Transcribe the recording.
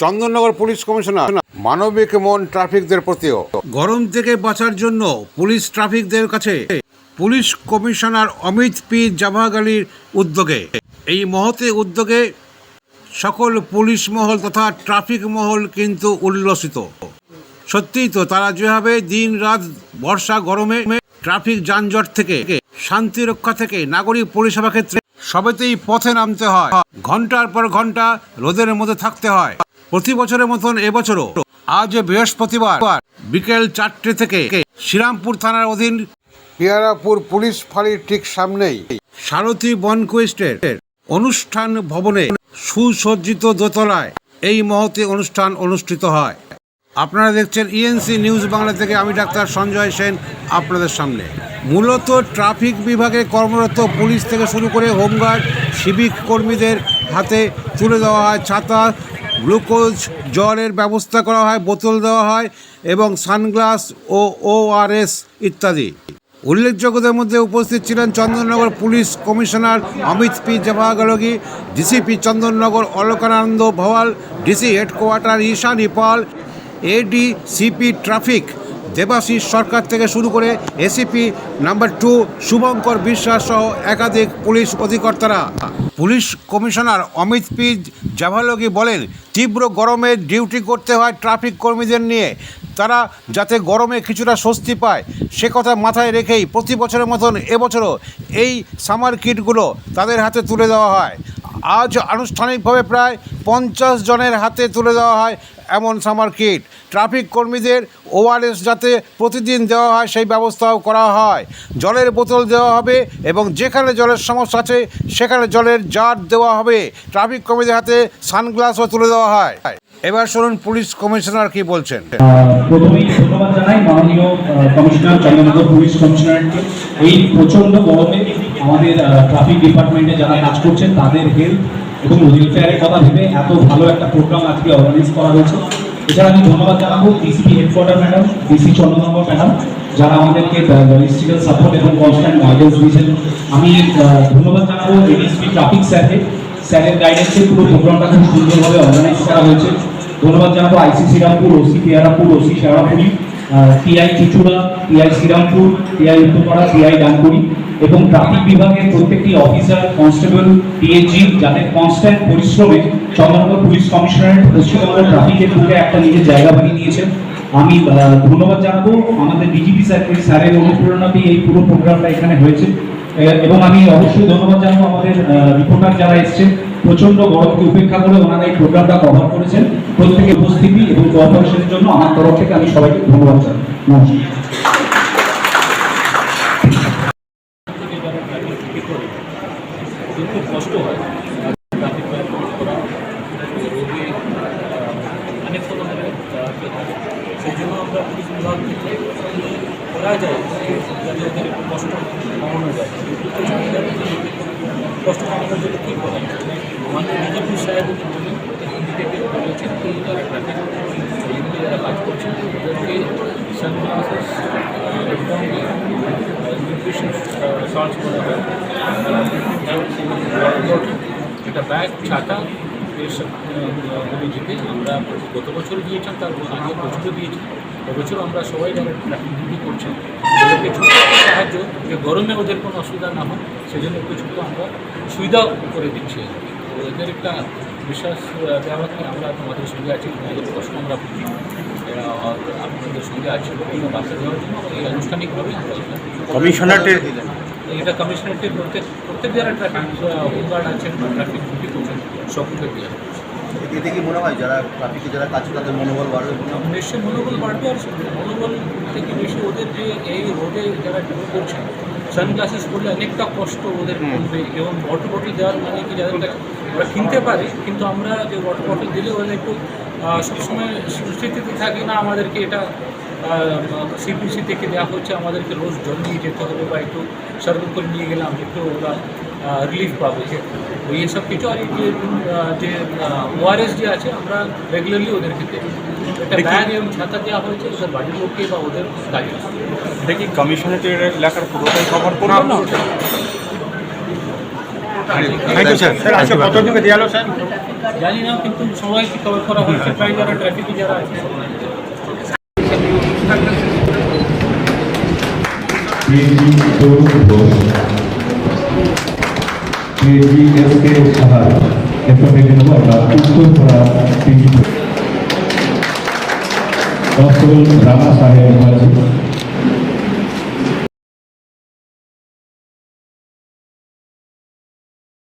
Chandannagar police commissioner. মানবিক মন ট্রাফিকদের প্রতিও। গরম থেকে বাঁচার জন্য পুলিশ ট্রাফিকদের কাছে পুলিশ কমিশনার অমিত পি জাভাগালির উদ্যোগে। এই মহতে উদ্যোগে সকল পুলিশ মহল তথা ট্রাফিক মহল কিন্তু উল্লসিত। সত্যিই তো তারা যেভাবে দিন রাত বর্ষা গরমে ট্রাফিক যানজট থেকে, শান্তি রক্ষা থেকে নাগরিক পরিষেবা ক্ষেত্রে সবেতেই পথে নামতে হয়। ঘণ্টার পর ঘণ্টা রোদের মধ্যে থাকতে হয়। প্রতি বছরের মতন এবছরও আজ বৃহস্পতিবার বিকেল চারটে থেকে শ্রীরামপুর থানার অধীন পিয়ারাপুর পুলিশ ফাঁড়ির ঠিক সামনেই। সারথী বনকুইস্টের অনুষ্ঠান ভবনে সুসজ্জিত দোতলায় এই মহতি অনুষ্ঠান অনুষ্ঠিত হয়। আপনারা দেখছেন ইএনসি নিউজ বাংলা থেকে আমি ডাক্তার সঞ্জয় সেন আপনাদের সামনে। মূলত ট্রাফিক বিভাগে কর্মরত পুলিশ থেকে শুরু করে হোমগার্ড সিভিক কর্মীদের হাতে তুলে দেওয়া হয় ছাতা গ্লুকোজ জলের ব্যবস্থা করা হয়, বোতল দেওয়া হয় এবং সানগ্লাস ও ওআরএস ইত্যাদি। উল্লেখযোগ্যদের মধ্যে উপস্থিত ছিলেন Chandannagar police commissioner Amit P জবাগালগি DCP Chandannagar Alokananda Bhawal, DC headquarter Ishan Ipal ADCP traffic Debashis Sarkar থেকে শুরু করে ACP number two, Shubhankar Biswas সহ একাধিক police অধিকর্তারা। Police commissioner Amit P Javalgi বলেন, তীব্র গরমে ডিউটি করতে হয় ট্রাফিক কর্মীদের নিয়ে। তারা যাতে গরমে কিছুটা স্বস্তি পায়, সে কথা মাথায় রেখেই প্রতি বছরের মতন এবছরও এই সামার কিটগুলো তাদের হাতে তুলে দেওয়া হয়। আজ আনুষ্ঠানিকভাবে প্রায় পঞ্চাশ জনের হাতে তুলে দেওয়া হয় এমন সামার কিট। ট্রাফিক কর্মীদের ওআরএস যাতে প্রতিদিন দেওয়া হয় সেই ব্যবস্থাও করা হয়। জলের বোতল দেওয়া হবে এবং যেখানে জলের সমস্যা আছে সেখানে জলের জার দেওয়া হবে। ট্রাফিক কর্মীদের হাতে সানগ্লাসও তুলে দেওয়া হয়। এবার শুনুন পুলিশ কমিশনার কি বলছেন। প্রথমেই ধন্যবাদ জানাই মাননীয় কমিশনার, চন্দ্রনগর পুলিশ কমিশনারকে। এই গরমে আমাদের ট্রাফিক ডিপার্টমেন্টে যারা কাজ করছেন, তাদের হেলথ এবং ওয়েলফেয়ারের কথা ভেবে এত ভালো একটা প্রোগ্রাম আজকে অর্গানাইজ করা হয়েছে। এছাড়া আমি ধন্যবাদ জানাব DCP headquarter madam DC Chandannagar madam যারা আমাদেরকে লজিস্টিক্যাল সাপোর্ট এবং কনস্ট্যান্ট গাইডেন্স দিয়েছেন। আমি ধন্যবাদ জানাব এডিসপি ট্রাফিক স্যারকে। স্যারের গাইডেন্সে পুরো প্রোগ্রামটা খুব সুন্দরভাবে অর্গানাইজ করা হয়েছে। ধন্যবাদ জানাব IC Srirampur OC Piyarapur OC Sheoraphuli TI Chuchura TI Srirampur TI Uttarpara TI ডানপুরি এবং ট্রাফিক বিভাগের প্রত্যেকটি অফিসার, কনস্টেবল ডিএজি যাদের কনস্ট্যান্ট পরিশ্রমে চন্দ্রনগর পুলিশ কমিশনারেট পশ্চিমবঙ্গ ট্রাফিকের বুকে একটা নিজের জায়গা বানিয়ে নিয়েছেন। আমি ধন্যবাদ জানাব আমাদের ডিজিপি স্যারকে, স্যারের অনুপ্রেরণাতেই এই পুরো প্রোগ্রামটা এখানে হয়েছে। এবং আমি অবশ্যই ধন্যবাদ জানাব আমাদের রিপোর্টার যারা এসছেন। প্রচণ্ড গরমকে উপেক্ষা করে ওনারা এই প্রোগ্রামটা কভার করেছেন। প্রত্যেকের উপস্থিতি। কোঅপারেশনের জন্য আমার তরফ থেকে আমি সবাইকে ধন্যবাদ জানাই। কষ্ট হয় কি যারা ট্রাফিক এগুলি যারা কাজ করছেন ওদেরকে সানগ্লাসেস একদম নিউট্রিশন সার্চ করা একটা ব্যাগ ছাতা যেতে আমরা গত বছর দিয়েছেন তার আগে বছরও দিয়েছি এবছর আমরা সবাই যারা ট্রাফিক ডিউটি করছেন সাহায্য, যে গরমে ওদের কোনো অসুবিধা না হয়, সেজন্য একটু আমরা সুবিধা করে দিচ্ছি। তো এদের একটা বিশ্বাস দেওয়া কি আমরা তোমাদের সঙ্গে আছি, তোমাদের কষ্ট আমরা বুঝি আপনাদের সঙ্গে আছি বার্তা দেওয়ার জন্য এই আনুষ্ঠানিকভাবে আমরা এটা কমিশনারেটের প্রত্যেক প্রত্যেক যারা ট্রাফিক হোমগার্ড আছেন বা ট্রাফিক ডিউটি করছেন। সকলকে দেওয়া এতে কি মনে হয় যারা ট্রাফিকে যারা কাজ করে তাদের মনোবল বাড়বে? নিশ্চয়ই মনোবল বাড়বে আর মনোবল থেকে বেশি ওদের যে এই রোডে যারা ডিউটি করছেন সানগ্লাসেস পরলে অনেকটা কষ্ট ওদের কমবে এবং ওয়াটার বটল দেওয়ার মানে কি যাদের কাছে ওরা কিনতে পারে কিন্তু আমরা যে ওয়াটার বটল দিলে ওরা একটু সবসময় সুস্থিতিতে থাকি না আমাদেরকে এটা সিপিসি থেকে দেওয়া হচ্ছে আমাদেরকে রোজ জল নিয়ে যেতে হবে বা একটু শরবত করে নিয়ে গেলাম একটু ওরা রিলিফ পাবে যে তো এইসব কিছু। আর এই যে যে ওআরএস যে আছে আমরা রেগুলারলি ওদেরকে দেই একটা ব্যাগ এবং ছাতা দেওয়া হয়েছে ওদের বাড়ির লোককে বা ওদের কাজে এটা কি কমিশনারেটের এলাকার পুরোটাই কভার করবে না? জানি না কিন্তু সবাইকে কভার করা হয়েছে। প্রায় যারা ট্রাফিকে যারা আছে KG Tarun Ghosh KG S K Saha এরপর দেখে নেব আমরা উত্তরপাড়া কনস্টেবল রানা সাহেব মুখার্জি